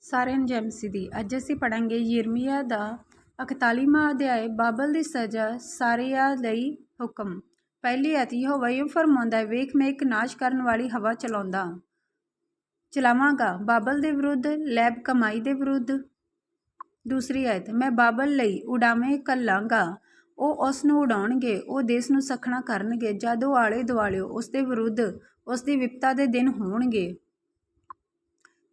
ਸਾਰਿਆਂ ਨੂੰ ਜੈ ਮਸੀਹ ਦੀ। ਅੱਜ ਅਸੀਂ ਪੜਾਂਗੇ ਯਿਰਮੀਆ ਦਾ 41ਵਾਂ ਅਧਿਆਇ ਬਾਬਲ ਦੀ ਸਜ਼ਾ ਸਾਰਿਆਂ ਲਈ ਹੁਕਮ। ਪਹਿਲੀ ਆਇਤ ਯਹੋਵਾ ਇਹ ਫਰਮਾਉਂਦਾ ਹੈ, ਵੇਖ ਮੈਂ ਇੱਕ ਨਾਸ਼ ਕਰਨ ਵਾਲੀ ਹਵਾ ਚਲਾਉਂਦਾ। ਚਲਾਵਾਂਗਾ ਬਾਬਲ ਦੇ ਵਿਰੁੱਧ ਲੈਬ ਕਮਾਈ ਦੇ ਵਿਰੁੱਧ। ਦੂਸਰੀ ਆਇਤ ਮੈਂ ਬਾਬਲ ਲਈ ਉਡਾਵੇਂ ਕੱਲਾਂਗਾ ਉਹ ਉਸ ਨੂੰ ਉਡਾਉਣਗੇ ਉਹ ਦੇਸ਼ ਨੂੰ ਸਖਣਾ ਕਰਨਗੇ। ਜਦ ਉਹ ਆਲੇ ਦੁਆਲੇ ਉਸ ਦੇ ਵਿਰੁੱਧ ਉਸ ਦੀ ਵਿਪਤਾ ਦੇ ਦਿਨ ਹੋਣਗੇ।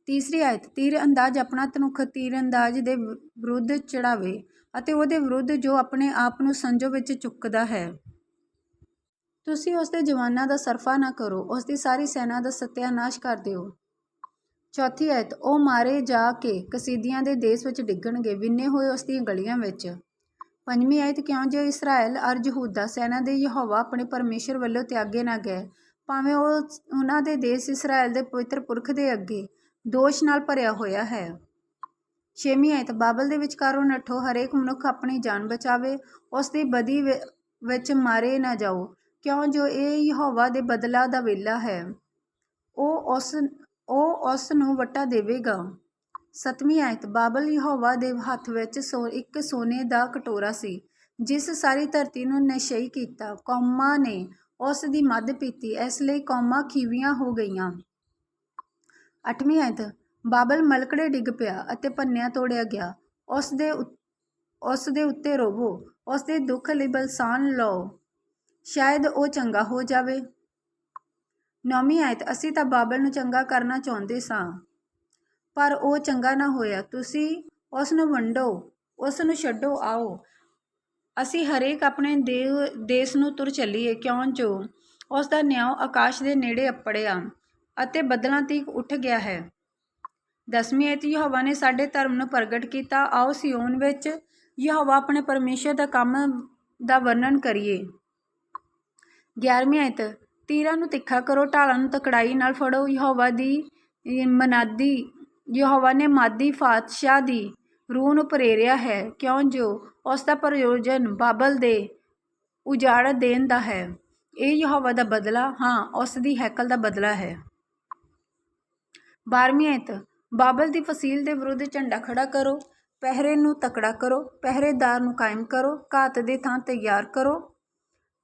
ਤੀਸਰੀ ਆਇਤ ਤੀਰਅੰਦਾਜ਼ ਆਪਣਾ ਤਨੁੱਖ ਤੀਰਅੰਦਾਜ਼ ਦੇ ਵਿ- ਵਿਰੁੱਧ ਚੜਾਵੇ ਅਤੇ ਉਹਦੇ ਵਿਰੁੱਧ ਜੋ ਆਪਣੇ ਆਪ ਨੂੰ ਸੰਜੋ ਵਿੱਚ ਚੁੱਕਦਾ ਹੈ। ਤੁਸੀਂ ਉਸ ਦੇ ਜਵਾਨਾਂ ਦਾ ਸਰਫਾ ਨਾ ਕਰੋ, ਉਸ ਦੀ ਸਾਰੀ ਸੈਨਾ ਦਾ ਸਤਿਆਨਾਸ਼ ਕਰ ਦਿਓ। ਚੌਥੀ ਆਇਤ, ਉਹ ਮਾਰੇ ਜਾ ਕੇ ਕਸੀਦੀਆਂ ਦੇ ਦੇਸ਼ ਵਿੱਚ ਡਿੱਗਣਗੇ, ਵਿੰਨੇ ਹੋਏ ਉਸ ਦੀਆਂ ਗਲੀਆਂ ਵਿੱਚ। ਪੰਜਵੀਂ ਆਇਤ, ਕਿਉਂ ਜੋ ਇਸਰਾਇਲ ਅਰ ਯਹੂਦਾ ਸੈਨਾ ਦੇ ਯਹੋਵਾ ਆਪਣੇ ਪਰਮੇਸ਼ਰ ਵੱਲੋਂ ਤਿਆਗੇ ਨਾ ਗਏ, ਭਾਵੇਂ ਉਹ ਉਹਨਾਂ ਦੇ ਦੇਸ਼ ਇਸਰਾਇਲ ਦੇ ਪਵਿੱਤਰ ਪੁਰਖ ਦੇ ਅੱਗੇ ਦੋਸ਼ ਨਾਲ ਭਰਿਆ ਹੋਇਆ ਹੈ। ਛੇਵੀਂ ਆਇਤ, ਬਾਬਲ ਦੇ ਵਿਚਕਾਰੋਂ ਨੱਠੋ, ਹਰੇਕ ਮਨੁੱਖ ਆਪਣੀ ਜਾਨ ਬਚਾਵੇ, ਉਸ ਦੀ ਬਦੀ ਵਿ- ਵਿੱਚ ਮਾਰੇ ਨਾ ਜਾਓ। ਕਿਉਂ? ਜੋ ਇਹ ਯਹੋਵਾ ਦੇ ਬਦਲਾ ਦਾ ਵੇਲਾ ਹੈ। ਉਹ ਉਸ ਉਹ ਉਸ ਨੂੰ ਵਟਾ ਦੇਵੇਗਾ। ਸਤਵੀਂ ਆਇਤ, ਬਾਬਲ ਯਹੋਵਾ ਦੇ ਹੱਥ ਵਿੱਚ ਸੋ, ਇੱਕ ਸੋਨੇ ਦਾ ਕਟੋਰਾ ਸੀ, ਜਿਸ ਸਾਰੀ ਧਰਤੀ ਨੂੰ ਨਸ਼ਈ ਕੀਤਾ। ਕੌਮਾਂ ਨੇ ਉਸ ਦੀ ਮੱਧ ਪੀਤੀ, ਇਸ ਲਈ ਕੌਮਾਂ ਖੀਵੀਆਂ ਹੋ ਗਈਆਂ। ਅੱਠਵੀਂ ਆਇਤ, ਬਾਬਲ ਮਲਕੜੇ ਡਿੱਗ ਪਿਆ ਅਤੇ ਪੰਨਿਆਂ ਤੋੜਿਆ ਗਿਆ। ਉਸ ਦੇ ਉਸ ਦੇ ਉੱਤੇ ਰੋਵੋ, ਉਸ ਦੇ ਦੁੱਖ ਲਈ ਬਲਸਾਨ ਲਓ। ਸ਼ਾਇਦ ਉਹ ਚੰਗਾ ਹੋ ਜਾਵੇ। ਨੌਵੀਂ ਆਇਤ, ਅਸੀਂ ਤਾਂ ਬਾਬਲ ਨੂੰ ਚੰਗਾ ਕਰਨਾ ਚਾਹੁੰਦੇ ਸਾਂ। ਪਰ ਉਹ ਚੰਗਾ ਨਾ ਹੋਇਆ। ਤੁਸੀਂ ਉਸ ਨੂੰ ਵੰਡੋ, ਉਸ ਨੂੰ ਛੱਡੋ, ਆਓ। ਅਸੀਂ ਹਰੇਕ ਆਪਣੇ ਦੇ- ਦੇਸ਼ ਨੂੰ ਤੁਰ ਚੱਲੀਏ, ਕਿਉਂ ਜੋ? ਉਸ ਦਾ ਨਿਆਂ ਆਕਾਸ਼ ਦੇ ਨੇੜੇ ਅੱਪੜਿਆ। ਅਤੇ ਬੱਦਲਾਂ ਤੀਕ ਉੱਠ ਗਿਆ ਹੈ। ਦਸਵੀਂ ਆਇਤ ਯਹੋਵਾ ਨੇ ਸਾਡੇ ਧਰਮ ਨੂੰ ਪ੍ਰਗਟ ਕੀਤਾ। ਆਓ ਸਿਯੋਨ ਵਿੱਚ ਯਹੋਵਾ ਆਪਣੇ ਪਰਮੇਸ਼ਰ ਦਾ ਕੰਮ ਦਾ ਵਰਣਨ ਕਰੀਏ। ਗਿਆਰਵੀਂ ਆਇਤ ਤੀਰਾਂ ਨੂੰ ਤਿੱਖਾ ਕਰੋ, ਢਾਲਾਂ ਨੂੰ ਤਕੜਾਈ ਨਾਲ ਫੜੋ। ਯਹੋਵਾ ਦੀ ਮਨਾਦੀ, ਯਹੋਵਾ ਨੇ ਮਾਦੀ ਫਾਤਸ਼ਾਹ ਦੀ ਰੂਹ ਨੂੰ ਪ੍ਰੇਰਿਆ ਹੈ। ਕਿਉਂ? ਜੋ ਉਸ ਦਾ ਪ੍ਰਯੋਜਨ ਬਾਬਲ ਦੇ ਉਜਾੜ ਦੇਣ ਦਾ ਹੈ। ਇਹ ਯਹੋਵਾ ਦਾ ਬਦਲਾ, ਹਾਂ, ਉਸ ਦੀ ਹੈਕਲ ਦਾ ਬਦਲਾ ਹੈ। ਬਾਰ੍ਹਵੀਂ ਆਇਤ ਬਾਬਲ ਦੀ ਫਸੀਲ ਦੇ ਵਿਰੁੱਧ ਝੰਡਾ ਖੜਾ ਕਰੋ, ਪਹਿਰੇ ਨੂੰ ਤਕੜਾ ਕਰੋ, ਪਹਿਰੇਦਾਰ ਨੂੰ ਕਾਇਮ ਕਰੋ, ਘਾਤ ਦੇ ਥਾਂ ਤਿਆਰ ਕਰੋ।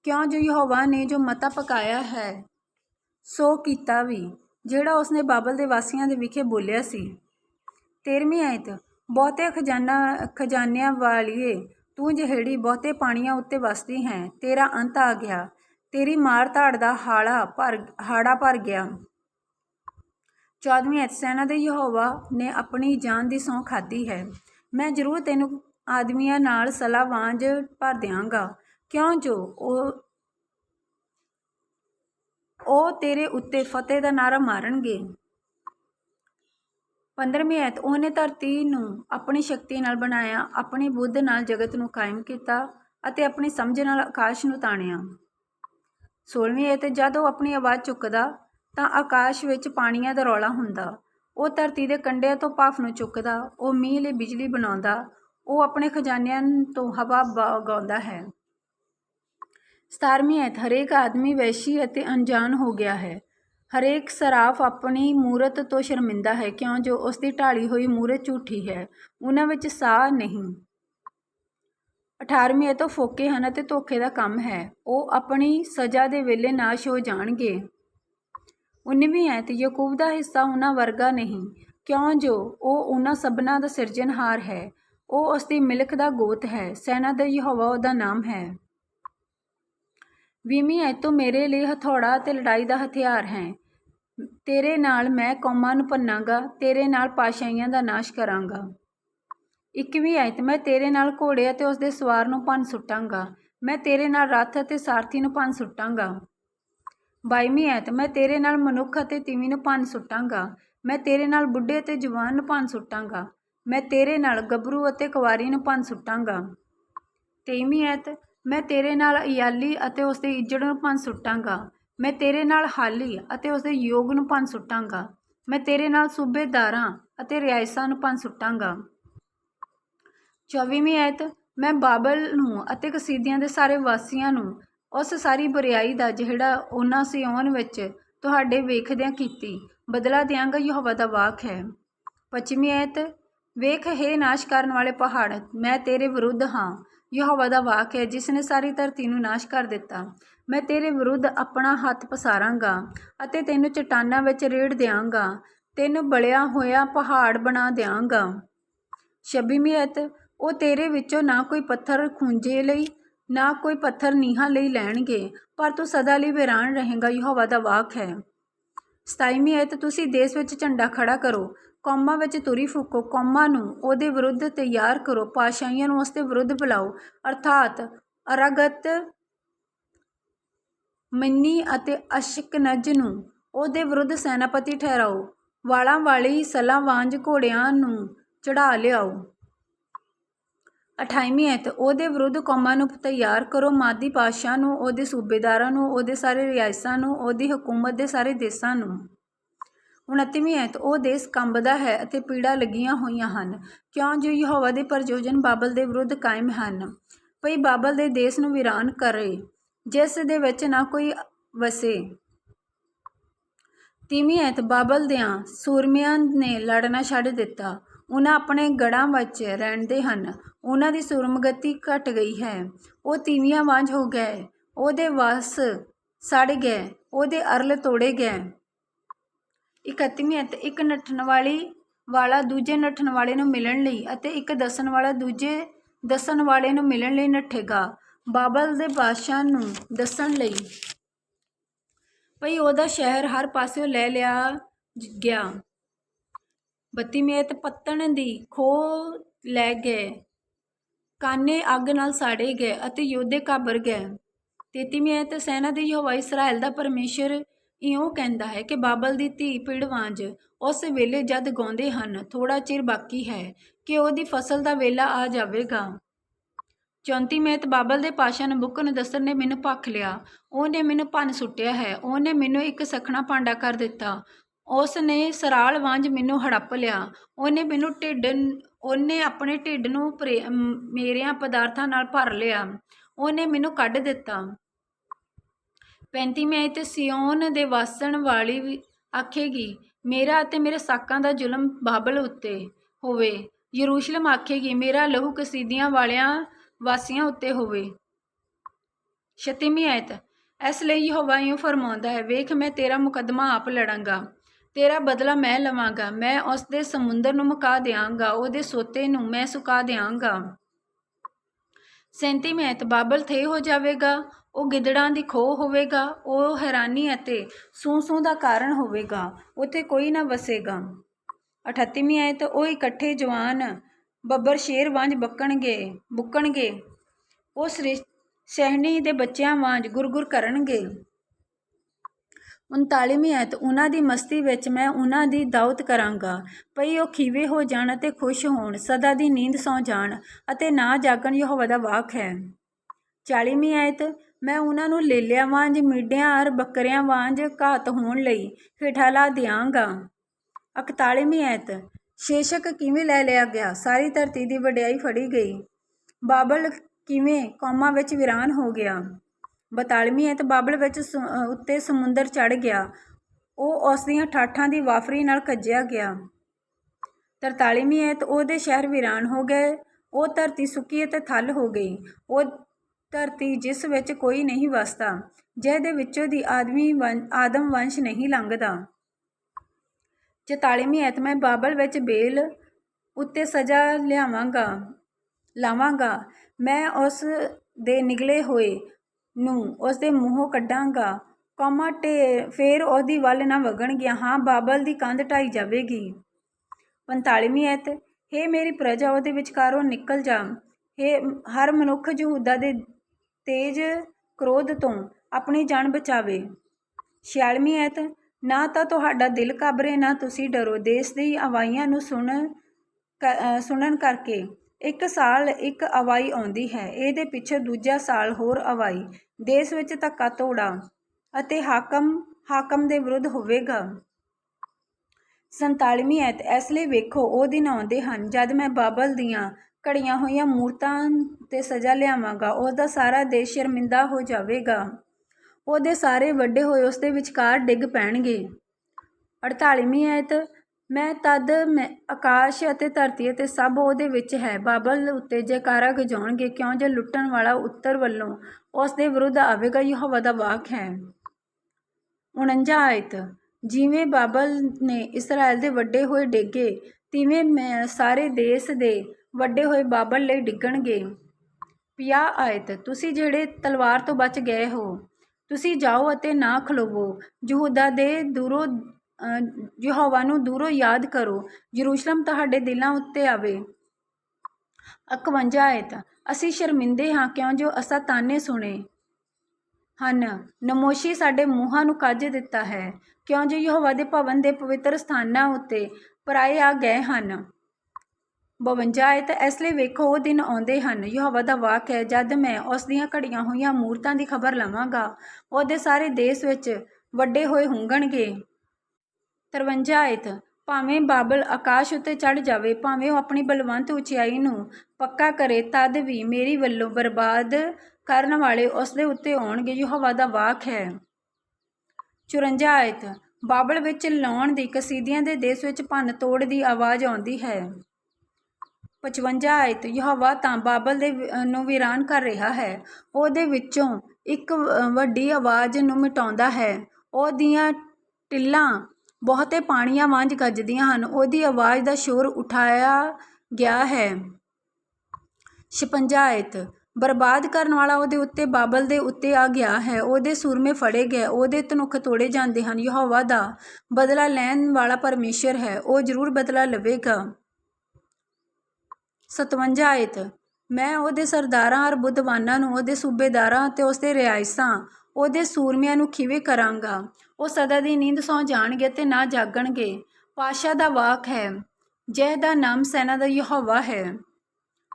ਕਿਉਂ ਜੋ ਯਹੋਵਾ ਨੇ ਜੋ ਮਤਾ ਪਕਾਇਆ ਹੈ, ਸੋ ਕੀਤਾ ਵੀ, ਜਿਹੜਾ ਉਸਨੇ ਬਾਬਲ ਦੇ ਵਾਸੀਆਂ ਦੇ ਵਿਖੇ ਬੋਲਿਆ ਸੀ। ਤੇਰਵੀਂ ਆਇਤ ਬਹੁਤੇ ਖਜ਼ਾਨਾ, ਖਜ਼ਾਨਿਆਂ ਵਾਲੀਏ, ਤੂੰ ਜਿਹੜੀ ਬਹੁਤੇ ਪਾਣੀਆਂ ਉੱਤੇ ਵਸਦੀ ਹੈ, ਤੇਰਾ ਅੰਤ ਆ ਗਿਆ, ਤੇਰੀ ਮਾਰ ਧਾੜ ਦਾ ਹਾਲਾ ਭਰ, ਹਾੜਾ ਭਰ ਗਿਆ। ਚੌਦਵੀਂ ਆਇਤ ਸੈਨਾ ਦੇ ਯਹੋਵਾ ਨੇ ਆਪਣੀ ਜਾਨ ਦੀ ਸਹੁੰ ਖਾਧੀ ਹੈ। ਮੈਂ ਜ਼ਰੂਰ ਤੈਨੂੰ ਆਦਮੀਆਂ ਨਾਲ ਸਲਾਹ ਵਾਂਝ ਭਰ ਦਿਆਂਗਾ। ਕਿਉਂ ਜੋ ਉਹ ਉਹ ਤੇਰੇ ਉੱਤੇ ਫਤਿਹ ਦਾ ਨਾਰਾ ਮਾਰਨਗੇ। 15ਵੀਂ ਐਤ, ਉਹਨੇ ਧਰਤੀ ਨੂੰ ਆਪਣੀ ਸ਼ਕਤੀ ਨਾਲ ਬਣਾਇਆ, ਆਪਣੀ ਬੁੱਧ ਨਾਲ ਜਗਤ ਨੂੰ ਕਾਇਮ ਕੀਤਾ ਅਤੇ ਆਪਣੀ ਸਮਝ ਨਾਲ ਆਕਾਸ਼ ਨੂੰ ਤਾਣਿਆ। 16ਵੀਂ ਐਤ, ਜਦ ਉਹ ਆਪਣੀ ਆਵਾਜ਼ ਚੁੱਕਦਾ ਤਾਂ ਆਕਾਸ਼ ਵਿੱਚ ਪਾਣੀਆਂ ਦਾ ਰੌਲਾ ਹੁੰਦਾ। ਉਹ ਧਰਤੀ ਦੇ ਕੰਢਿਆਂ ਤੋਂ ਭਾਫ ਨੂੰ ਚੁੱਕਦਾ, ਉਹ ਮੀਂਹ ਲਈ ਬਿਜਲੀ ਬਣਾਉਂਦਾ, ਉਹ ਆਪਣੇ ਖਜ਼ਾਨਿਆਂ ਤੋਂ ਹਵਾ ਵਗਾਉਂਦਾ ਹੈ। ਸਤਾਰਵੀਂ ਐਤ, ਹਰੇਕ ਆਦਮੀ ਵੈਸ਼ੀ ਅਤੇ ਅਣਜਾਣ ਹੋ ਗਿਆ ਹੈ। ਹਰੇਕ ਸਰਾਫ ਆਪਣੀ ਮੂਰਤ ਤੋਂ ਸ਼ਰਮਿੰਦਾ ਹੈ, ਕਿਉਂ ਜੋ ਉਸ ਦੀ ਢਾਲੀ ਹੋਈ ਮੂਰਤ ਝੂਠੀ ਹੈ, ਉਹਨਾਂ ਵਿੱਚ ਸਾਹ ਨਹੀਂ। 18ਵੀਂ ਇਹ ਤੋਂ ਫੋਕੇ ਹਨ ਅਤੇ ਧੋਖੇ ਦਾ ਕੰਮ ਹੈ। ਉਹ ਆਪਣੀ ਸਜ਼ਾ ਦੇ ਵੇਲੇ ਨਾਸ਼ ਹੋ ਜਾਣਗੇ। 19ਵੀਂ ਐਤ ਯਾਕੂਬ ਦਾ ਹਿੱਸਾ ਉਹਨਾਂ ਵਰਗਾ ਨਹੀਂ। ਕਿਉਂ ਜੋ ਉਹ ਉਹਨਾਂ ਸਭਨਾਂ ਦਾ ਸਿਰਜਣਹਾਰ ਹੈ। ਉਹ ਉਸ ਦੀ ਮਿਲਕ ਦਾ ਗੋਤ ਹੈ। ਸੈਨਾ ਦਾ ਯਹੋਵਾ ਉਹਦਾ ਨਾਮ ਹੈ। ਵੀਹਵੀਂ ਐਤ ਤੋਂ ਮੇਰੇ ਲਈ ਹਥੌੜਾ ਅਤੇ ਲੜਾਈ ਦਾ ਹਥਿਆਰ ਹੈ। ਤੇਰੇ ਨਾਲ ਮੈਂ ਕੌਮਾਂ ਨੂੰ ਭੰਨਾਂਗਾ। ਤੇਰੇ ਨਾਲ ਪਾਸ਼ਾਈਆਂ ਦਾ ਨਾਸ਼ ਕਰਾਂਗਾ। ਇੱਕਵੀਂ ਆਇਤ ਮੈਂ ਤੇਰੇ ਨਾਲ ਘੋੜੇ ਅਤੇ ਉਸ ਦੇ ਸਵਾਰ ਨੂੰ ਭੰਨ ਸੁੱਟਾਂਗਾ। ਮੈਂ ਤੇਰੇ ਨਾਲ ਰੱਥ ਅਤੇ ਸਾਰਥੀ ਨੂੰ ਭੰਨ ਸੁੱਟਾਂਗਾ। ਬਾਈਵੀਂ ਐਤ ਮੈਂ ਤੇਰੇ ਨਾਲ ਮਨੁੱਖ ਅਤੇ ਤੀਵੀਂ ਨੂੰ ਭੰਨ ਸੁੱਟਾਂਗਾ। ਮੈਂ ਤੇਰੇ ਨਾਲ ਬੁੱਢੇ ਅਤੇ ਜਵਾਨ ਨੂੰ ਭੰਨ ਸੁੱਟਾਂਗਾ। ਮੈਂ ਤੇਰੇ ਨਾਲ ਗੱਭਰੂ ਅਤੇ ਕੁਵਾਰੀ ਨੂੰ ਭੰਨ ਸੁੱਟਾਂਗਾ। ਤੇਈਵੀਂ ਐਤ ਮੈਂ ਤੇਰੇ ਨਾਲ ਇਯਾਲੀ ਅਤੇ ਉਸ ਦੇ ਇੱਜੜ ਨੂੰ ਭੰਨ ਸੁੱਟਾਂਗਾ। ਮੈਂ ਤੇਰੇ ਨਾਲ ਹਾਲੀ ਅਤੇ ਉਸ ਦੇ ਯੋਗ ਨੂੰ ਭੰਨ ਸੁੱਟਾਂਗਾ। ਮੈਂ ਤੇਰੇ ਨਾਲ ਸੂਬੇਦਾਰਾਂ ਅਤੇ ਰਿਆਇਸਾਂ ਨੂੰ ਭੰਨ ਸੁੱਟਾਂਗਾ। ਚੌਵੀਵੀਂ ਐਤ ਮੈਂ ਬਾਬਲ ਨੂੰ ਅਤੇ ਕਸੀਦੀਆਂ ਦੇ ਸਾਰੇ ਵਾਸੀਆਂ ਨੂੰ ਉਸ ਸਾਰੀ ਬੁਰਿਆਈ ਦਾ ਜਿਹੜਾ ਉਹਨਾਂ ਸਿਓਨ ਵਿੱਚ ਤੁਹਾਡੇ ਵੇਖਦਿਆਂ ਕੀਤੀ, ਬਦਲਾ ਦਿਆਂਗਾ ਯਹੋਵਾ ਦਾ ਵਾਕ ਹੈ। ਪੱਛਮੀ ਐਤ ਵੇਖ, ਹੈ ਨਾਸ਼ ਕਰਨ ਵਾਲੇ ਪਹਾੜ, ਮੈਂ ਤੇਰੇ ਵਿਰੁੱਧ ਹਾਂ। ਯਹੋਵਾ ਦਾ ਵਾਕ ਹੈ, ਜਿਸ ਨੇ ਸਾਰੀ ਧਰਤੀ ਨੂੰ ਨਾਸ਼ ਕਰ ਦਿੱਤਾ। ਮੈਂ ਤੇਰੇ ਵਿਰੁੱਧ ਆਪਣਾ ਹੱਥ ਪਸਾਰਾਂਗਾ ਅਤੇ ਤੈਨੂੰ ਚਟਾਨਾਂ ਵਿੱਚ ਰੇੜ ਦਿਆਂਗਾ। ਤੈਨੂੰ ਬਲਿਆ ਹੋਇਆ ਪਹਾੜ ਬਣਾ ਦਿਆਂਗਾ। ਛੱਬੀਵੀਂ ਐਤ ਉਹ ਤੇਰੇ ਵਿੱਚੋਂ ਨਾ ਕੋਈ ਪੱਥਰ ਖੂੰਜੇ ਲਈ ਨਾ ਕੋਈ ਪੱਥਰ ਨੀਹਾਂ ਲਈ ਲੈਣਗੇ, ਪਰ ਤੂੰ ਸਦਾ ਲਈ ਵੀਰਾਨ ਰਹੇਗਾ, ਯਹੋਵਾ ਦਾ ਵਾਕ ਹੈ। ਸਤਾਈਵੀਂ ਐਤ ਤੁਸੀਂ ਦੇਸ਼ ਵਿੱਚ ਝੰਡਾ ਖੜਾ ਕਰੋ, ਕੌਮਾਂ ਵਿੱਚ ਤੁਰੀ ਫੂਕੋ, ਕੌਮਾਂ ਨੂੰ ਉਹਦੇ ਵਿਰੁੱਧ ਤਿਆਰ ਕਰੋ, ਪਾਸ਼ਾਈਆਂ ਨੂੰ ਉਸਦੇ ਵਿਰੁੱਧ ਬੁਲਾਓ। ਅਰਥਾਤ ਅਰਾਗਤ, ਮਿੰਨੀ ਅਤੇ ਅਸ਼ਕਨਜ ਨੂੰ ਉਹਦੇ ਵਿਰੁੱਧ ਸੈਨਾਪਤੀ ਠਹਿਰਾਓ, ਵਾਲਾਂ ਵਾਲੀ ਸਲਾਵਾਂਜ ਘੋੜਿਆਂ ਨੂੰ ਚੜਾ ਲਿਆਓ। ਅਠਾਈਵੀਂ ਐਤ, ਉਹਦੇ ਵਿਰੁੱਧ ਕੌਮਾਂ ਨੂੰ ਤਿਆਰ ਕਰੋ, ਮਾਦੀ ਪਾਤਸ਼ਾਹ ਨੂੰ, ਉਹਦੇ ਸੂਬੇਦਾਰਾਂ ਨੂੰ, ਉਹਦੇ ਸਾਰੇ ਰਿਆਸਤਾਂ ਨੂੰ, ਉਹਦੀ ਹਕੂਮਤ ਦੇ ਸਾਰੇ ਦੇਸ਼ਾਂ ਨੂੰ। ਉਨੱਤੀਵੀਂ ਐਤ, ਉਹ ਦੇਸ਼ ਕੰਬਦਾ ਹੈ ਅਤੇ ਪੀੜਾ ਲੱਗੀਆਂ ਹੋਈਆਂ ਹਨ। ਕਿਉਂ? ਜੋ ਯਹੋਵਾ ਦੇ ਪ੍ਰਯੋਜਨ ਬਾਬਲ ਦੇ ਵਿਰੁੱਧ ਕਾਇਮ ਹਨ। ਭਈ ਬਾਬਲ ਦੇ ਦੇਸ਼ ਨੂੰ ਵੀਰਾਨ ਕਰੇ, ਜਿਸ ਦੇ ਵਿੱਚ ਨਾ ਕੋਈ ਵਸੇ। ਤੀਵੀਂ ਐਤ, ਬਾਬਲ ਦਿਆਂ ਸੂਰਮਿਆਂ ਨੇ ਲੜਨਾ ਛੱਡ ਦਿੱਤਾ। ਉਹਨਾਂ ਆਪਣੇ ਗੜ੍ਹਾਂ ਵਿੱਚ ਰਹਿੰਦੇ ਹਨ। ਉਹਨਾਂ ਦੀ ਸੁਰਮਗਤੀ ਘਟ ਗਈ ਹੈ। ਉਹ ਤੀਵੀਆਂ ਵਾਂਝ ਹੋ ਗਏ। ਉਹਦੇ ਵਸ ਸੜ ਗਏ। ਉਹਦੇ ਅਰਲ ਤੋੜੇ ਗਏ। ਇਕੱਤਵੀਂ ਅਤੇ ਇੱਕ ਨੱਠਣ ਵਾਲੀ ਵਾਲਾ ਦੂਜੇ ਨੱਠਣ ਵਾਲੇ ਨੂੰ ਮਿਲਣ ਲਈ ਅਤੇ ਇੱਕ ਦੱਸਣ ਵਾਲਾ ਦੂਜੇ ਦੱਸਣ ਵਾਲੇ ਨੂੰ ਮਿਲਣ ਲਈ ਨੱਠੇਗਾ। ਬਾਬਲ ਦੇ ਬਾਦਸ਼ਾਹ ਨੂੰ ਦੱਸਣ ਲਈ। ਭਈ ਉਹਦਾ ਸ਼ਹਿਰ ਹਰ ਪਾਸਿਓਂ ਲੈ ਲਿਆ ਗਿਆ। ਬੱਤੀਵੀਂ ਤੇ ਪੱਤਣ ਦੀ ਖੋਹ ਲੈ ਗਏ। ਕਾਨੇ ਅੱਗ ਨਾਲ ਸਾੜੇ ਗਏ ਅਤੇ ਯੋਧੇ ਕਾਬਰ ਗਏ। ਤੇਤੀਵੀਂ ਤੇ ਸੈਨਾ ਦੇ ਯਹੋਵਾ ਇਸਰਾਇਲ ਦਾ ਪਰਮੇਸ਼ਰ ਇਉਂ ਕਹਿੰਦਾ ਹੈ ਕਿ ਬਾਬਲ ਦੀ ਧੀ ਪਿੜ ਵਾਂਝ ਉਸ ਵੇਲੇ ਜਦ ਗਾਉਂਦੇ ਹਨ ਥੋੜਾ ਚਿਰ ਬਾਕੀ ਹੈ ਕਿ ਉਹਦੀ ਫਸਲ ਦਾ ਵੇਲਾ ਆ ਜਾਵੇਗਾ। ਚੌਂਤੀ ਮੈਤ ਬਾਬਲ ਦੇ ਪਾਸ਼ਾ ਨਬੁਕਨਦਸਰ ਨੇ ਮੈਨੂੰ ਭੱਖ ਲਿਆ। ਉਹਨੇ ਮੈਨੂੰ ਭੰਨ ਸੁੱਟਿਆ ਹੈ। ਉਹਨੇ ਮੈਨੂੰ ਇੱਕ ਸਖਣਾ ਭਾਂਡਾ ਕਰ ਦਿੱਤਾ। ਉਸ ਨੇ ਸਰਾਲ ਵਾਂਝ ਮੈਨੂੰ ਹੜੱਪ ਲਿਆ। ਉਹਨੇ ਮੈਨੂੰ ਢਿੱਡ ਉਹਨੇ ਆਪਣੇ ਢਿੱਡ ਨੂੰ ਪ੍ਰੇ- ਅਮ, ਮੇਰਿਆਂ ਪਦਾਰਥਾਂ ਨਾਲ ਭਰ ਲਿਆ। ਉਹਨੇ ਮੈਨੂੰ ਕੱਢ ਦਿੱਤਾ। ਪੈਂਤੀ ਮੈਂ ਤੇ ਸਿਓਨ ਦੇ ਵਾਸਣ ਵਾਲੀ ਵੀ ਆਖੇਗੀ ਮੇਰਾ ਅਤੇ ਮੇਰੇ ਸਾਕਾਂ ਦਾ ਜ਼ੁਲਮ ਬਾਬਲ ਉੱਤੇ ਹੋਵੇ। ਯਰੂਸ਼ਲਮ ਆਖੇਗੀ ਮੇਰਾ ਲਹੂ ਕਸੀਦੀਆਂ ਵਾਲਿਆਂ ਵਾਸੀਆਂ ਉੱਤੇ ਹੋਵੇ। ਛਤੀਵੀਂ ਆਇਤ ਇਸ ਲਈ ਯਹੋਵਾ ਇਉਂ ਫਰਮਾਉਂਦਾ ਹੈ ਵੇਖ ਮੈਂ ਤੇਰਾ ਮੁਕੱਦਮਾ ਆਪ ਲੜਾਂਗਾ। ਤੇਰਾ ਬਦਲਾ ਮੈਂ ਲਵਾਂਗਾ, ਮੈਂ ਉਸ ਦੇ ਸਮੁੰਦਰ ਨੂੰ ਮੁਕਾ ਦਿਆਂਗਾ, ਉਹਦੇ ਸੋਤੇ ਨੂੰ ਮੈਂ ਸੁਕਾ ਦਿਆਂਗਾ। ਸੈਂਤੀ ਮੈਤ ਬਾਬਲ ਥੇ ਹੋ ਜਾਵੇਗਾ, ਉਹ ਗਿੱਦੜਾਂ ਦੀ ਖੋਹ ਹੋਵੇਗਾ, ਉਹ ਹੈਰਾਨੀ ਅਤੇ ਸੂ ਸੂ ਦਾ ਕਾਰਨ ਹੋਵੇਗਾ, ਉੱਥੇ ਕੋਈ ਨਾ ਵਸੇਗਾ। 38ਵੀਂ ਆਇਤ ਉਹ ਇਕੱਠੇ ਜਵਾਨ ਬੱਬਰ ਸ਼ੇਰ ਵਾਂਝ ਬੱਕਣਗੇ, ਬੁੱਕਣਗੇ, ਉਹ ਸ੍ਰਿਸ਼ ਸਹਿਣੀ ਦੇ ਬੱਚਿਆਂ ਵਾਂਝ ਗੁਰਗੁਰ ਕਰਨਗੇ। 39ਵੀਂ ਆਇਤ ਉਹਨਾਂ ਦੀ ਮਸਤੀ ਵਿੱਚ ਮੈਂ ਉਹਨਾਂ ਦੀ ਦਾਉਤ ਕਰਾਂਗਾ। ਭਈ ਉਹ ਖੀਵੇ ਹੋ ਜਾਣ ਅਤੇ ਖੁਸ਼ ਹੋਣ, ਸਦਾ ਦੀ ਨੀਂਦ ਸੌ ਜਾਣ ਅਤੇ ਨਾ ਜਾਗਣ ਯਹੋਵਾ ਦਾ ਵਾਕ ਹੈ। 40ਵੀਂ ਆਇਤ ਮੈਂ ਉਹਨਾਂ ਨੂੰ ਲੇਲਿਆਂ ਵਾਂਝ, ਮੀਡਿਆਂ ਅਰ ਬੱਕਰਿਆਂ ਵਾਂਝ ਘਾਤ ਹੋਣ ਲਈ ਹੇਠਾਂ ਲਾ ਦਿਆਂਗਾ। 41ਵੀਂ ਆਇਤ ਸ਼ੇਸ਼ਕ ਕਿਵੇਂ ਲੈ ਲਿਆ ਗਿਆ? ਸਾਰੀ ਧਰਤੀ ਦੀ ਵਡਿਆਈ ਫੜੀ ਗਈ। ਬਾਬਲ ਕਿਵੇਂ ਕੌਮਾਂ ਵਿੱਚ ਵੀਰਾਨ ਹੋ ਗਿਆ? ਬਤਾਲਵੀਂ ਐਤ ਬਾਬਲ ਵਿੱਚ ਸੁ- ਉੱਤੇ ਸਮੁੰਦਰ ਚੜ ਗਿਆ। ਉਹ ਉਸ ਦੀਆਂ ਠਾਠਾਂ ਦੀ ਵਾਫਰੀ ਨਾਲ ਕੱਜਿਆ ਗਿਆ। 43ਵੀਂ ਆਇਤ ਉਹਦੇ ਸ਼ਹਿਰ ਵੀਰਾਨ ਹੋ ਗਏ। ਉਹ ਧਰਤੀ ਸੁੱਕੀ ਅਤੇ ਥਲ ਹੋ ਗਈ। ਉਹ ਧਰਤੀ ਜਿਸ ਵਿੱਚ ਕੋਈ ਨਹੀਂ ਵਸਦਾ, ਜਿਹਦੇ ਵਿੱਚੋਂ ਦੀ ਆਦਮੀ ਵੰ- ਆਦਮ ਵੰਸ਼ ਨਹੀਂ ਲੰਘਦਾ। 44ਵੀਂ ਐਤ ਮੈਂ ਬਾਬਲ ਵਿੱਚ ਬੇਲ ਉੱਤੇ ਸਜ਼ਾ ਲਿਆਵਾਂਗਾ, ਲਾਵਾਂਗਾ। ਮੈਂ ਉਸ ਦੇ ਨਿਗਲੇ ਹੋਏ ਨੂੰ ਉਸਦੇ ਮੂੰਹੋਂ ਕੱਢਾਂਗਾ। ਕੌਮਾਂ ਟੇ, ਫੇਰ ਉਹਦੀ ਵੱਲ ਨਾ ਵਗਣਗੀਆਂ। ਹਾਂ, ਬਾਬਲ ਦੀ ਕੰਧ ਢਾਈ ਜਾਵੇਗੀ। 45ਵੀਂ ਐਤ। ਹੇ ਮੇਰੀ ਪ੍ਰਜਾ, ਉਹਦੇ ਵਿਚਕਾਰੋਂ ਨਿਕਲ ਜਾ। ਹੇ ਹਰ ਮਨੁੱਖ ਯਹੂਦਾ ਦੇ ਤੇਜ ਕ੍ਰੋਧ ਤੋਂ ਆਪਣੀ ਜਾਨ ਬਚਾਵੇ। 46ਵੀਂ ਐਤ। ਨਾ ਤਾਂ ਤੁਹਾਡਾ ਦਿਲ ਘਬਰੇ, ਨਾ ਤੁਸੀਂ ਡਰੋ। ਦੇਸ਼ ਦੀ ਅਵਾਈਆਂ ਨੂੰ ਸੁਣ ਕ- ਸੁਣਨ ਕਰਕੇ। ਇੱਕ ਸਾਲ ਇੱਕ ਅਵਾਈ ਆਉਂਦੀ ਹੈ। ਇਹਦੇ ਪਿੱਛੇ ਦੂਜਾ ਸਾਲ ਹੋਰ ਅਵਾਈ। ਦੇਸ਼ ਵਿੱਚ ਧੱਕਾ ਤੋੜਾ ਅਤੇ ਹਾਕਮ ਹਾਕਮ ਦੇ ਵਿਰੁੱਧ ਹੋਵੇਗਾ। 47ਵੀਂ ਐਤ, ਇਸ ਲਈ ਵੇਖੋ, ਉਹ ਦਿਨ ਆਉਂਦੇ ਹਨ ਜਦ ਮੈਂ ਬਾਬਲ ਦੀਆਂ ਘੜੀਆਂ ਹੋਈਆਂ ਮੂਰਤਾਂ ਤੇ ਸਜ਼ਾ ਲਿਆਵਾਂਗਾ। ਉਹਦਾ ਸਾਰਾ ਦੇਸ਼ ਸ਼ਰਮਿੰਦਾ ਹੋ ਜਾਵੇਗਾ। ਉਹਦੇ ਸਾਰੇ ਵੱਡੇ ਹੋਏ ਉਸ ਦੇ ਵਿਚਕਾਰ ਡਿੱਗ ਪੈਣਗੇ। 48ਵੀਂ ਐਤ ਮੈਂ ਤਦ ਮੈਂ ਆਕਾਸ਼ ਅਤੇ ਧਰਤੀ ਅਤੇ ਸਭ ਉਹਦੇ ਵਿੱਚ ਹੈ। ਬਾਬਲ ਉੱਤੇ ਜੈਕਾਰਾ ਗਜਾਉਣਗੇ, ਕਿਉਂ ਜੋ ਲੁੱਟਣ ਵਾਲਾ ਉੱਤਰ ਵੱਲੋਂ ਉਸ ਦੇ ਵਿਰੁੱਧ ਆਵੇਗਾ, ਯਹੋਵਾ ਦਾ ਵਾਕ ਹੈ। 49 ਆਇਤ। ਜਿਵੇਂ ਬਾਬਲ ਨੇ ਇਸਰਾਇਲ ਦੇ ਵੱਡੇ ਹੋਏ ਡੇਗੇ, ਤਿਵੇਂ ਮੈਂ ਸਾਰੇ ਦੇਸ਼ ਦੇ ਵੱਡੇ ਹੋਏ ਬਾਬਲ ਲਈ ਡਿੱਗਣਗੇ। 50 ਆਇਤ। ਤੁਸੀਂ ਜਿਹੜੇ ਤਲਵਾਰ ਤੋਂ ਬਚ ਗਏ ਹੋ, ਤੁਸੀਂ ਜਾਓ ਅਤੇ ਨਾ ਖਲੋਵੋ। ਯਹੂਦਾ ਦੇ ਦੂਰੋਂ ਯਹੋਵਾ ਨੂੰ ਦੂਰੋਂ ਯਾਦ ਕਰੋ, ਯਰੂਸ਼ਲਮ ਤੁਹਾਡੇ ਦਿਲਾਂ ਉੱਤੇ ਆਵੇ। 51 ਆਇਤ, ਅਸੀਂ ਸ਼ਰਮਿੰਦੇ ਹਾਂ, ਕਿਉਂ ਜੋ ਅਸਾਂ ਤਾਨੇ ਸੁਣੇ? ਹਨ, ਨਮੋਸ਼ੀ ਸਾਡੇ ਮੂੰਹਾਂ ਨੂੰ ਕੱਜ ਦਿੱਤਾ ਹੈ, ਕਿਉਂ ਜੋ ਯਹੋਵਾ ਦੇ ਭਵਨ ਦੇ ਪਵਿੱਤਰ ਸਥਾਨਾਂ ਉੱਤੇ ਪਰਾਏ ਆ ਗਏ ਹਨ? 52 ਆਇਤ, ਇਸ ਲਈ ਵੇਖੋ, ਉਹ ਦਿਨ ਆਉਂਦੇ ਹਨ। ਯਹੋਵਾ ਦਾ ਵਾਕ ਹੈ, ਜਦ ਮੈਂ ਉਸ ਦੀਆਂ ਘੜੀਆਂ ਹੋਈਆਂ ਮੂਰਤਾਂ ਦੀ ਖਬਰ ਲਵਾਂਗਾ, ਉਹਦੇ ਸਾਰੇ ਦੇਸ਼ ਵਿੱਚ ਵੱਡੇ ਹੋਏ ਹੁੰਗਣਗੇ। 53 ਆਇਤ, ਭਾਵੇਂ ਬਾਬਲ ਆਕਾਸ਼ ਉੱਤੇ ਚੜ ਜਾਵੇ, ਭਾਵੇਂ ਉਹ ਆਪਣੀ ਬਲਵੰਤ ਉਚਾਈ ਨੂੰ ਪੱਕਾ ਕਰੇ, ਤਦ ਵੀ ਮੇਰੀ ਵੱਲੋਂ ਬਰਬਾਦ ਕਰਨ ਵਾਲੇ ਉਸ ਦੇ ਉੱਤੇ ਆਉਣਗੇ ਯਹੋਵਾ ਦਾ ਵਾਕ ਹੈ। 54 ਆਇਤ, ਬਾਬਲ ਵਿੱਚ ਲਾਉਣ ਦੀ ਕਸੀਦੀਆਂ ਦੇ ਦੇਸ਼ ਵਿੱਚ ਭੰਨ ਤੋੜ ਦੀ ਆਵਾਜ਼ ਆਉਂਦੀ ਹੈ। 55 ਆਇਤ, ਯਹੋਵਾ ਤਾਂ ਬਾਬਲ ਦੇ ਨੂੰ ਵੀਰਾਨ ਕਰ ਰਿਹਾ ਹੈ। ਉਹਦੇ ਵਿੱਚੋਂ ਇੱਕ ਵੱਡੀ ਆਵਾਜ਼ ਨੂੰ ਮਿਟਾਉਂਦਾ ਹੈ। ਉਹਦੀਆਂ ਟਿੱਲਾਂ ਬਹੁਤੇ ਪਾਣੀਆਂ ਵਾਂਝ ਗੱਜਦੀਆਂ ਹਨ। ਉਹਦੀ ਆਵਾਜ਼ ਦਾ ਸ਼ੋਰ ਉਠਾਇਆ ਗਿਆ ਹੈ। 56 ਆਇਤ। ਬਰਬਾਦ ਕਰਨ ਵਾਲਾ ਉਹਦੇ ਉੱਤੇ ਬਾਬਲ ਦੇ ਉੱਤੇ ਆ ਗਿਆ ਹੈ। ਉਹਦੇ ਸੂਰਮੇ ਫੜੇ ਗਏ। ਉਹਦੇ ਧਨੁੱਖ ਤੋੜੇ ਜਾਂਦੇ ਹਨ। ਯਹੋਵਾ ਦਾ ਬਦਲਾ ਲੈਣ ਵਾਲਾ ਪਰਮੇਸ਼ਰ ਹੈ। ਉਹ ਜ਼ਰੂਰ ਬਦਲਾ ਲਵੇਗਾ। 57 ਆਇਤ। ਮੈਂ ਉਹਦੇ ਸਰਦਾਰਾਂ ਔਰ ਬੁੱਧਵਾਨਾਂ ਨੂੰ, ਉਹਦੇ ਸੂਬੇਦਾਰਾਂ ਅਤੇ ਉਸਦੇ ਰਿਆਇਸਾਂ, ਉਹਦੇ ਸੂਰਮਿਆਂ ਨੂੰ ਖਿਵੇ ਕਰਾਂਗਾ। ਉਹ ਸਦਾ ਦੀ ਨੀਂਦ ਸੌ ਜਾਣਗੇ ਤੇ ਨਾ ਜਾਗਣਗੇ। ਪਾਸ਼ਾ ਦਾ ਵਾਕ ਹੈ ਜਹ ਦਾ ਨਾਮ ਸੈਨਾ ਦਾ ਯਹੋਵਾ ਹੈ।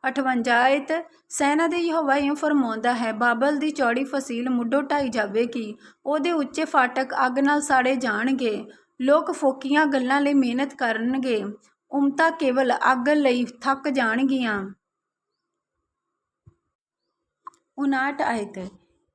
58 ਆਇਤ, ਸੈਨਾ ਦੇ ਯਹੋਵਾ ਇਉਂ ਫਰਮਾਉਂਦਾ ਹੈ, ਬਾਬਲ ਦੀ ਚੌੜੀ ਫਸੀਲ ਮੁੱਢੋਂ ਢਾਈ ਜਾਵੇਗੀ, ਉਹਦੇ ਉੱਚੇ ਫਾਟਕ ਅੱਗ ਨਾਲ ਸਾੜੇ ਜਾਣਗੇ, ਲੋਕ ਫੋਕੀਆਂ ਗੱਲਾਂ ਲਈ ਮਿਹਨਤ ਕਰਨਗੇ, ਉਮਤਾ ਕੇਵਲ ਅੱਗ ਲਈ ਥੱਕ ਜਾਣਗੀਆਂ। 59 ਆਇਤ,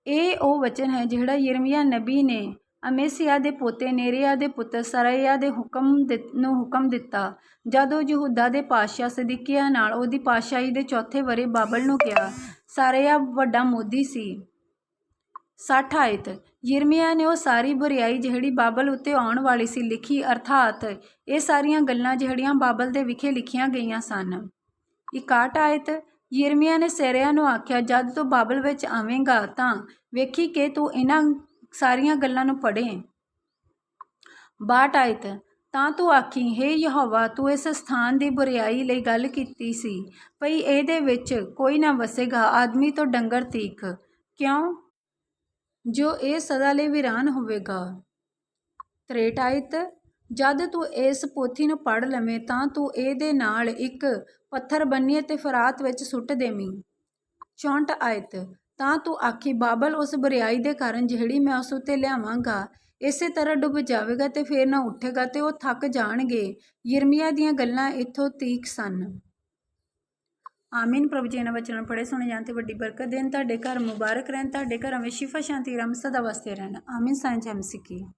ਇਹ ਉਹ ਵਚਨ ਹੈ ਜਿਹੜਾ ਯਿਰਮੀਆ ਨਬੀ ਨੇ ਅਮੇਸੀਆ ਦੇ ਪੋਤੇ ਨੇਰੀਆ ਦੇ ਪੁੱਤਰ ਸਰਈਆ ਦੇ ਹੁਕਮ ਦਿੱਤ- ਨੂੰ ਹੁਕਮ ਦਿੱਤਾ, ਜਦੋਂ ਯਹੂਦਾ ਦੇ ਪਾਤਸ਼ਾਹ ਸਦਿਕੀਆ ਨਾਲ ਉਹਦੀ ਪਾਤਸ਼ਾਹੀ ਦੇ ਚੌਥੇ ਵਰੇ ਬਾਬਲ ਨੂੰ ਕਿਹਾ ਸਰਈਆ ਵੱਡਾ ਮੋਦੀ ਸੀ। 60 ਆਇਤ, ਯਿਰਮੀਆ ਨੇ ਉਹ ਸਾਰੀ ਬੁਰੀਆਈ ਜਿਹੜੀ ਬਾਬਲ ਉੱਤੇ ਆਉਣ ਵਾਲੀ ਸੀ ਲਿਖੀ, ਅਰਥਾਤ ਇਹ ਸਾਰੀਆਂ ਗੱਲਾਂ ਜਿਹੜੀਆਂ ਬਾਬਲ ਦੇ ਵਿਖੇ ਲਿਖੀਆਂ ਗਈਆਂ ਸਨ। 61 ਆਇਤ, ਯਿਰਮੀਆ ਨੇ ਸੇਰਿਆ ਨੂੰ ਆਖਿਆ, ਜਦ ਤੂੰ ਬਾਬਲ ਵਿੱਚ ਆਵੇਂਗਾ ਤਾਂ ਵੇਖੀ ਕਿ ਤੂੰ ਇਹਨਾਂ ਸਾਰੀਆਂ ਗੱਲਾਂ ਨੂੰ ਪੜ੍ਹੇ। 62 ਆਇਤ, ਤਾਂ ਤੂੰ ਆਖੀ, ਹੇ ਯਹੋਵਾ, ਤੂੰ ਇਸ ਸਥਾਨ ਦੀ ਬੁਰੀਆਈ ਲਈ ਗੱਲ ਕੀਤੀ ਸੀ, ਭਈ ਇਹਦੇ ਵਿੱਚ ਕੋਈ ਨਾ ਵਸੇਗਾ, ਆਦਮੀ ਤੋਂ ਡੰਗਰ ਤੀਕ। ਕਿਉਂ? ਜੋ ਇਹ ਸਦਾ ਲਈ ਵੀਰਾਨ ਹੋਵੇਗਾ। 63 ਆਇਤ, ਜਦ ਤੂੰ ਇਸ ਪੋਥੀ ਨੂੰ ਪੜ੍ਹ ਲਵੇਂ, ਤਾਂ ਤੂੰ ਇਹਦੇ ਨਾਲ ਇੱਕ ਪੱਥਰ ਬੰਨੀ ਅਤੇ ਫਰਾਤ ਵਿੱਚ ਸੁੱਟ ਦੇਵੀਂ। 64 ਆਇਤ ਤਾਂ ਤੂੰ ਆਖੀ, ਬਾਬਲ ਉਸ ਬਰਿਆਈ ਦੇ ਕਾਰਨ ਜਿਹੜੀ ਮੈਂ ਉਸ ਉੱਤੇ ਲਿਆਵਾਂਗਾ, ਇਸੇ ਤਰ੍ਹਾਂ ਡੁੱਬ ਜਾਵੇਗਾ ਤੇ ਫੇਰ ਨਾ ਉੱਠੇਗਾ ਤੇ ਉਹ ਥੱਕ ਜਾਣਗੇ। ਯਰਮੀਆ ਦੀਆਂ ਗੱਲਾਂ ਇੱਥੋਂ ਤੀਕ ਸਨ। ਆਮੀਨ, ਪ੍ਰਭੂ ਜੀ, ਇਹਨਾਂ ਵਚਨਾਂ ਨੂੰ ਸੁਣੇ ਜਾਣ ਤੇ ਵੱਡੀ ਬਰਕਤ ਦੇਣ। ਤੁਹਾਡੇ ਘਰ ਮੁਬਾਰਕ ਰਹਿਣ, ਤੁਹਾਡੇ ਘਰਾਂ ਵਿੱਚ ਸ਼ਿਫਾ ਸ਼ਾਂਤੀ ਰਮ ਸਦਾ ਵਸਦੇ ਰਹਿਣ। ਆਮੀਨ ਸਾਈਂ ਜੈ ਮਸੀਹ।